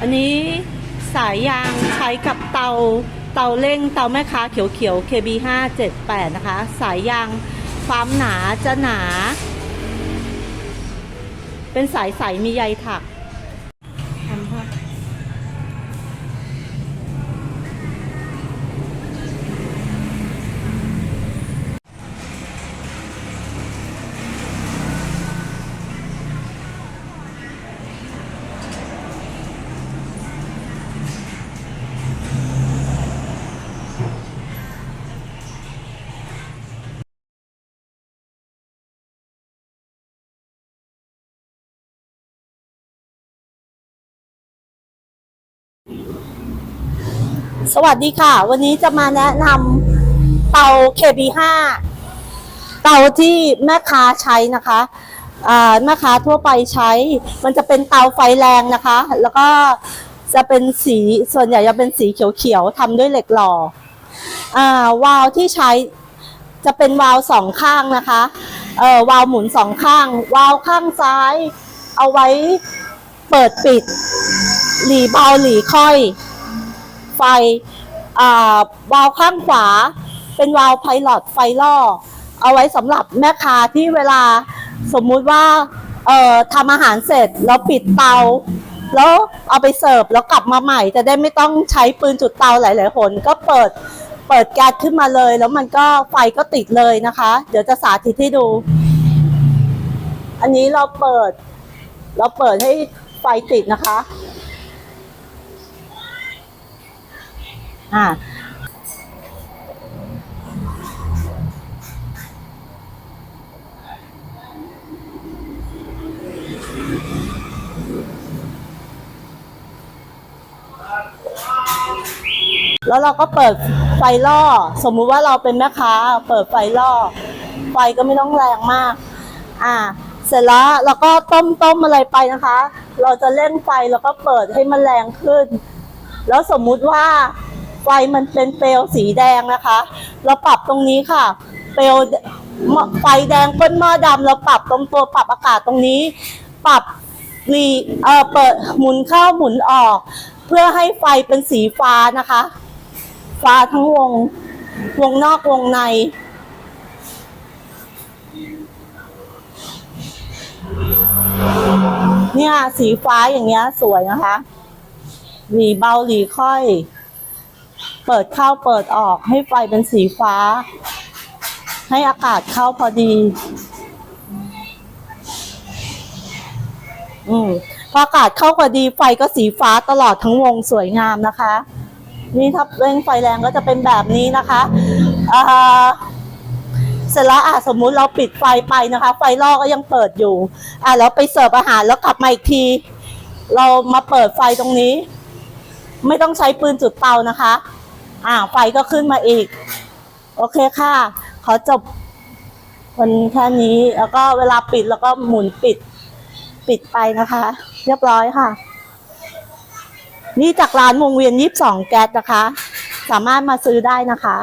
อันนี้สายยางใช้กับเตาเตาเร่งเตาแม่ค้าเขียวๆ KB 5 7 8นะคะ สายยางความหนาจะหนา เป็นสายใสมีใยถัก สวัสดีค่ะ วันนี้จะมาแนะนำเตา KB5 เตาที่แม่ค้าใช้นะคะแม่ค้าทั่วไปใช้ มันจะเป็นเตาไฟแรงนะคะ แล้วก็จะเป็นสีส่วนใหญ่จะเป็นสีเขียวๆทำด้วยเหล็กหล่ออวาล์วที่ใช้จะเป็นวาล์วสองข้างนะคะเออวาล์วหมุนสองข้าง วาล์วข้างซ้าย เอาไว้เปิดปิด หลีเบาหลีค่อย ไฟอ่าวาล์วข้างขวา เป็นวาล์วไพลอตไฟล่อ เอาไว้สำหรับแม่ค้าที่เวลาสมมุติว่าเอ่อทำอาหารเสร็จแล้วปิดเตา แล้วเอาไปเสิร์ฟแล้วกลับมาใหม่ จะได้ไม่ต้องใช้ปืนจุดเตาหลายๆหนก็เปิดเปิดแก๊สขึ้นมาเลย แล้วมันก็ไฟก็ติดเลยนะคะ เดี๋ยวจะสาธิตให้ดู อันนี้เราเปิด เราเปิดให้ไฟติดนะคะ อ่าแล้วเราก็เปิดไฟล่อ สมมุติว่าเราเป็นแม่ค้า เปิดไฟล่อ ไฟก็ไม่ต้องแรงมาก อ่า เสร็จแล้วเราก็ต้มต้มอะไรไปนะคะ เราจะเล่นไฟแล้วก็เปิดให้มันแรงขึ้น แล้วสมมุติว่า ไฟมันเป็นเปลวสีแดงนะคะ เราปรับตรงนี้ค่ะ เปลวไฟแดงก้นหม้อดำเราปรับตรงตัวปรับอากาศตรงนี้ ปรับรีเอ่อเปิดหมุนเข้าหมุนออก เพื่อให้ไฟเป็นสีฟ้านะคะ ฟ้าทั้งวง วงนอกวงใน เนี่ยสีฟ้าอย่างเงี้ยสวยนะคะหลีเบาหลีค่อย เปิดเข้าเปิดออกให้ไฟเป็นสีฟ้า ให้อากาศเข้าพอดี อืมพออากาศเข้าพอดีไฟก็สีฟ้าตลอดทั้งวงสวยงามนะคะ นี่ถ้าเร่งไฟแรงก็จะเป็นแบบนี้นะคะอ่าเสร็จแล้วอะสมมุติเราปิดไฟไปนะคะ ไฟล่อก็ยังเปิดอยู่ อะแล้วไปเสิร์ฟอาหารแล้วกลับมาอีกที เรามาเปิดไฟตรงนี้ ไม่ต้องใช้ปืนจุดเตานะคะ อ่าไฟก็ขึ้นมาอีก โอเคค่ะ ขอจบวันแค่นี้แล้วก็เวลาปิดแล้วก็หมุนปิด ปิดไปนะคะ เรียบร้อยค่ะ นี่จากร้านวงเวียนยี่สิบสองแก๊สนะคะ สามารถมาซื้อได้นะคะ